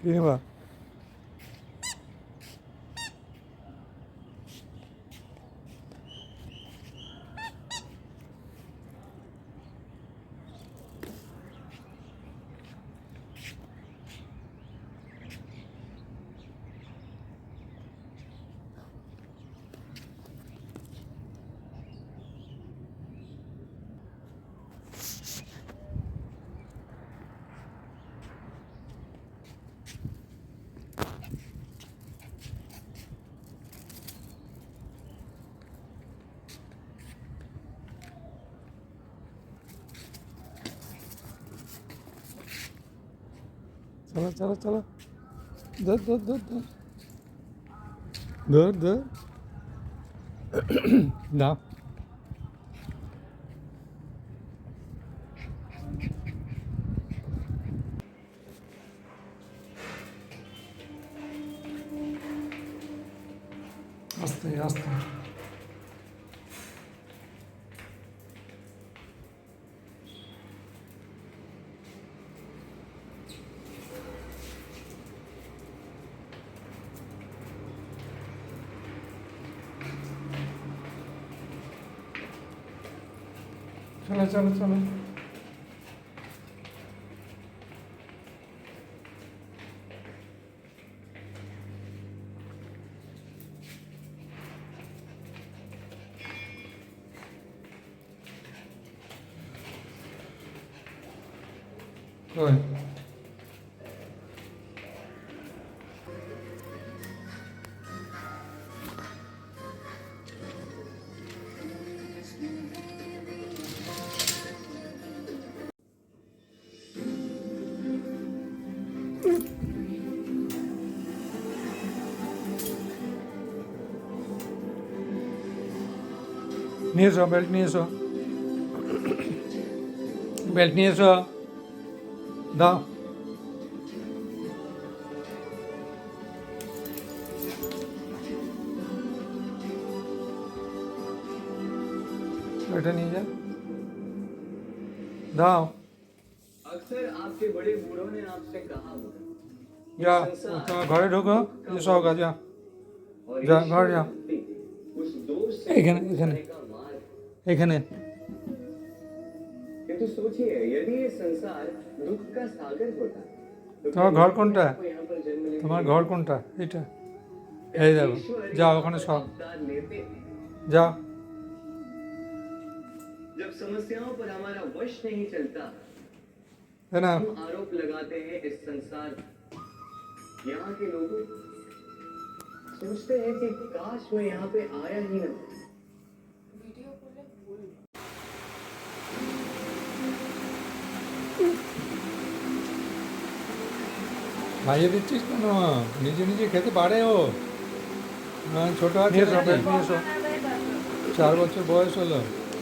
কি নেবা Çala çala çala. Dur dur dur dur. Dur dur. da. Hasta hasta. চলো চলো চলো কই নিয়ে এসো বেল্ট নিয়ে এসো বেল্ট নিয়ে এসো দাও এটা নিয়ে যা দাও अक्सर आपके बड़े बूढ़ों ने आपसे कहा होगा যা তোমার ঘরে ঢোকো এসো হোক যা और जा, ईश्वर घर जा। भक्ति उस दोष से এখানে এখানে बचने का मार्ग এখানে किंतु सोचिए यदि ये संसार दुख का सागर होता तो তোমার क्या ঘর কোনটা आपको यहाँ पर जन्म लेने তোমার की ঘর কোনটা এটা এই দেখো ईश्वर যাও यहाँ ওখানে पर সব अवतार लेते हैं। যাও जब समस्याओं पर हमारा वश नहीं चलता এ না हम आरोप लगाते हैं इस संसार यहाँ के लोग सोचते हैं कि काश मैं यहाँ पे आया ही ना খাইয়ে দিচ্ছিস কেন? নিজে নিজে খেতে পারে ও। ছোট আছে? চার বছর বয়স হলো।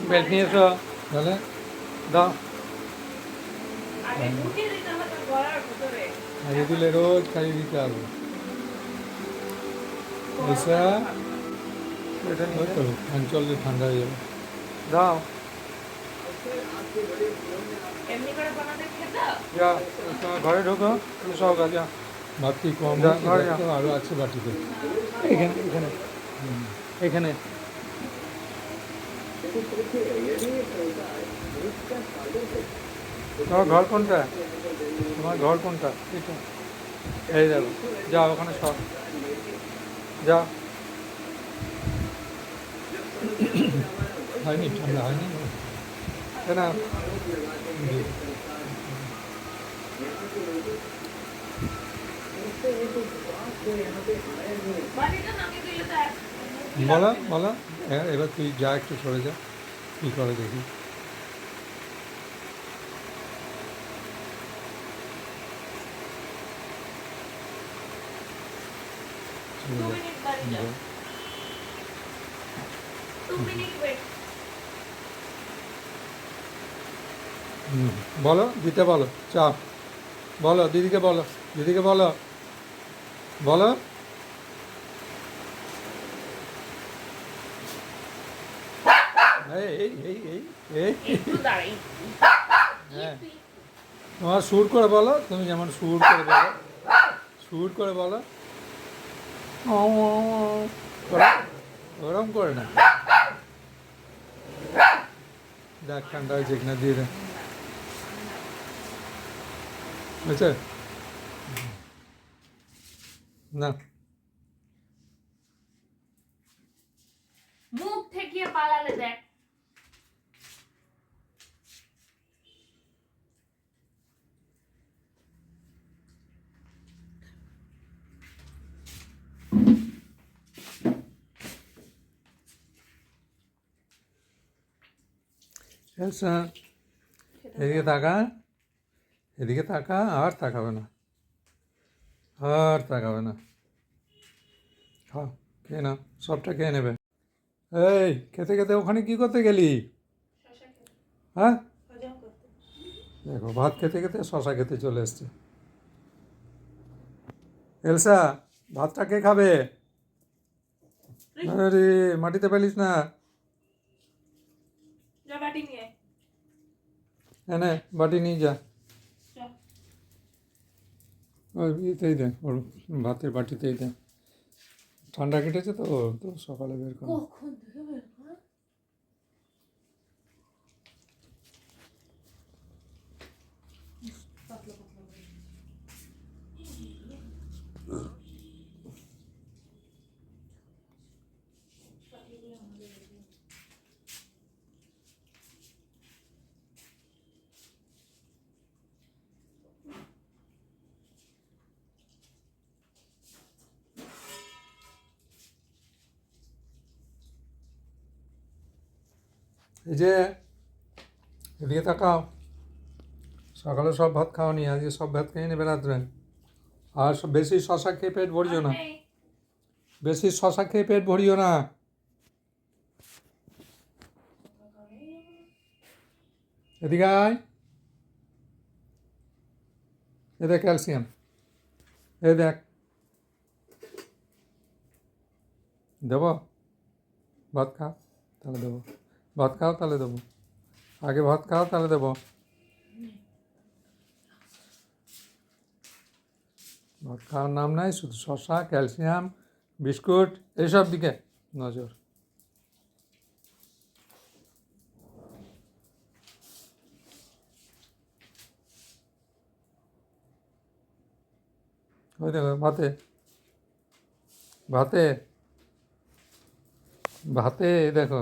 বেল্ট নিয়ে এসো। তাহলে? দাও। খাইয়ে দিলে রোজ খাইয়ে দিতে হবে। এটা নিয়ে তো অঞ্চলে ঠান্ডা হয়ে যাবে। দাও এমনি করে বানাতে খেতে যা ঘরে ঢোকো এসো হোক যা। বাটি কম যা, আছে, যা। বাটিতে। এখানে এখানে এখানে তোমার ঘর কোনটা? তোমার ঘর কোনটা? এটা এই দেখো যাও ওখানে সব। যাও হয়নি ঠান্ডা হয়নি? নামিয়ে দিলে বলো বলো হ্যাঁ এবার তুই যা একটু সরে যা কী করে দেখি বাড়ি যাও দু বলো, দিতে বলো, চাপ। বলো, দিদিকে বলো দিদিকে বলো। বলো। এই এই এই এই হ্যাঁ। তোমার সুর করে বলো, তুমি যেমন সুর করে বলো। সুর করে বলো। ওরম করে না। দেখ ঠান্ডা হয়েছে কিনা দিয়ে দে বুঝছে না মুখ ঠেকিয়ে পালালে দেখ এলসা এদিকে তাকা এদিকে তাকা আর তাকাবে না। আর তাকাবে না। খাও খেয়ে না সবটা খেয়ে নেবে। এই খেতে খেতে ওখানে কি করতে গেলি? হ্যাঁ? দেখো ভাত খেতে খেতে শশা খেতে চলে এসছে। এলসা ভাতটা কে খাবে? আরে মাটিতে পেলিস না। বাটি নিয়ে বাটি নিয়ে যা। ওই দেয় ওর ভাতের বাটিতেই দেয় ঠান্ডা কেটেছে তো তো সকালে বের করো। যে এদিকে তাকাও সকালে সব ভাত খাওনি আজকে সব ভাত খেয়ে নেবে রাত্রে। আর সব বেশি শশা খেয়ে পেট ভরিও না। বেশি শশা খেয়ে পেট ভরিও না। এদিকে আয়। এ দেখ ক্যালসিয়াম। এ দেখ। দেব? ভাত খাও তাহলে দেবো। ভাত খাও, তাহলে দেবো। আগে ভাত খাও, তাহলে দেবো। ভাত খাওয়ার নাম নাই, শুধু শসা, ক্যালসিয়াম, বিস্কুট, এইসব দিকে নজর। ওই দেখো, ভাতে। ভাতে। ভাতে দেখো।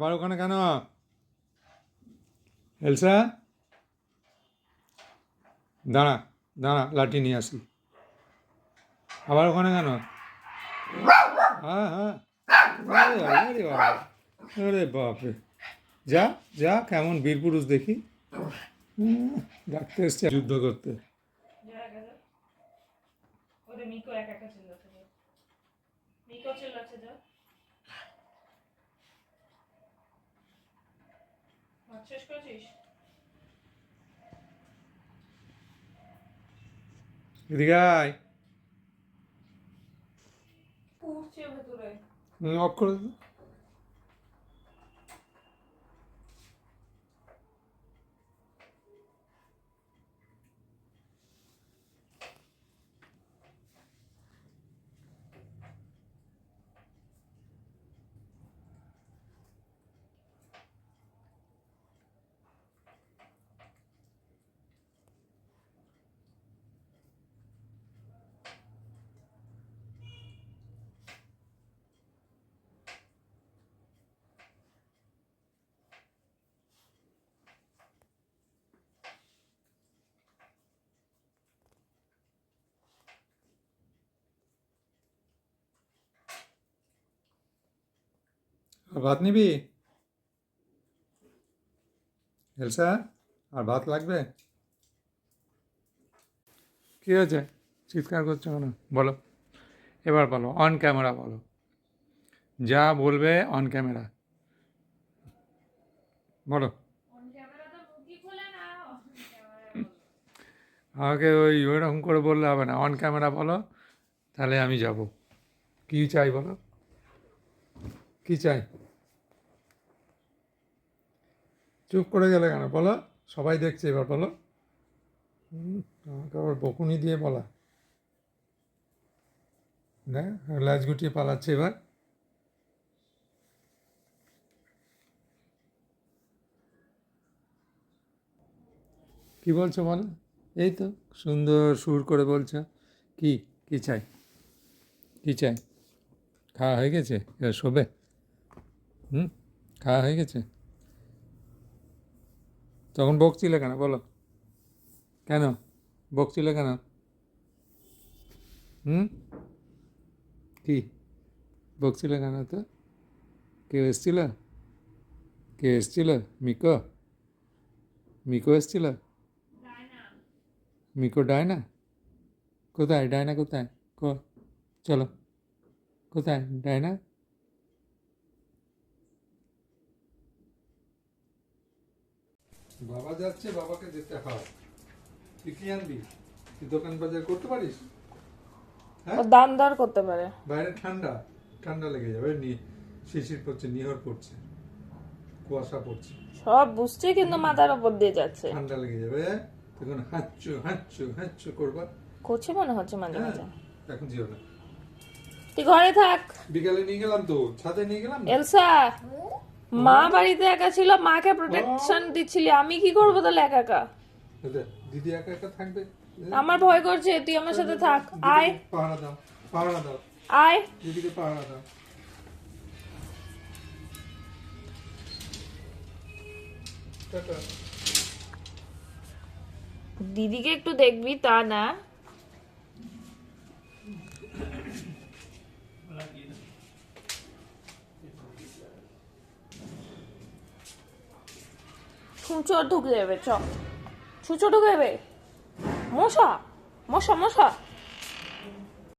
আবার ওখানে কেন? এলসা? দাঁড়া দাঁড়া, লাঠি নিয়ে আসি। আবার ওখানে কেন? হ্যাঁ হ্যাঁ। বাপরে। যা যা, কেমন বীর পুরুষ দেখি। ডাকতে এসছে। যুদ্ধ করতে। মিকো একা একা মিকো যা ভাত শেষ করেছিস এদিকে আয় পুড়ছে ভেতরে অফ করে ভাত নিবি? এলসা আর ভাত লাগবে? কী হয়েছে? চিৎকার করছ কেন? বলো। এবার বলো অন ক্যামেরা বলো। যা বলবে অন ক্যামেরা বলো। অন ক্যামেরা তো মুখই খোলে না অন ক্যামেরা আমাকে ওই ওইরকম করে বললে হবে না। অন ক্যামেরা বলো তাহলে আমি যাব। কী চাই বলো? কী চাই? চুপ করে গেলে কেন? বলো। সবাই দেখছে এবার, বলো। আমাকে আবার বকুনি দিয়ে বলা। না লাজ গুটিয়ে পালাচ্ছে এবার। কি বলছো বলো? এই তো, সুন্দর সুর করে বলছো। কি কি চাই? কি চাই? খাওয়া হয়ে গেছে? এবার শোবে? হুম? খাওয়া হয়ে গেছে? তখন বকছিলে কেন? বলো। কেন? বকছিলে কেন? হুম? কি? বকছিলে কেন তো কেউ এসছিল? কেউ এসছিল? মিকো? মিকো এসছিল? মিকো ডায়না? কোথায়? ডায়না কোথায়? কো, চলো। কোথায়? ডায়না? বাবা যাচ্ছে বাবাকে যেতে হয়। তুই কি আনবি? তুই দোকান বাজার করতে পারিস? হ্যাঁ? ও দান দর করতে পারে। বাইরে ঠান্ডা ঠান্ডা লেগে যাবে শিশির পড়ছে নিহর পড়ছে কুয়াশা পড়ছে। সব বুঝছে কিন্তু মাথার উপর দিয়ে যাচ্ছে। ঠান্ডা লেগে যাবে তখন হাঁচু হাঁচু হাঁচু করবা? করছে মনে হচ্ছে মাঝে হ্যাঁ মাঝে। এখন যেও না। তুই ঘরে থাক। বিকালে নিয়ে গেলাম তো ছাদে নিয়ে গেলাম? এলসা। মা বাড়িতে একা ছিল মাকে প্রোটেকশন দিচ্ছিলি আমি কি করব তাহলে একা একা? দিদি একা একা থাকবে? আমার ভয় করছে তুই আমার সাথে থাক। আয়। পাহারা দাও পাহারা দাও। আয়। দিদিকে পাহারা দাও। দিদিকে একটু দেখবি তা না। ছুঁচো ঢুকে যাবে চ। ছুঁচো ঢুকে যাবে মশা মশা মশা।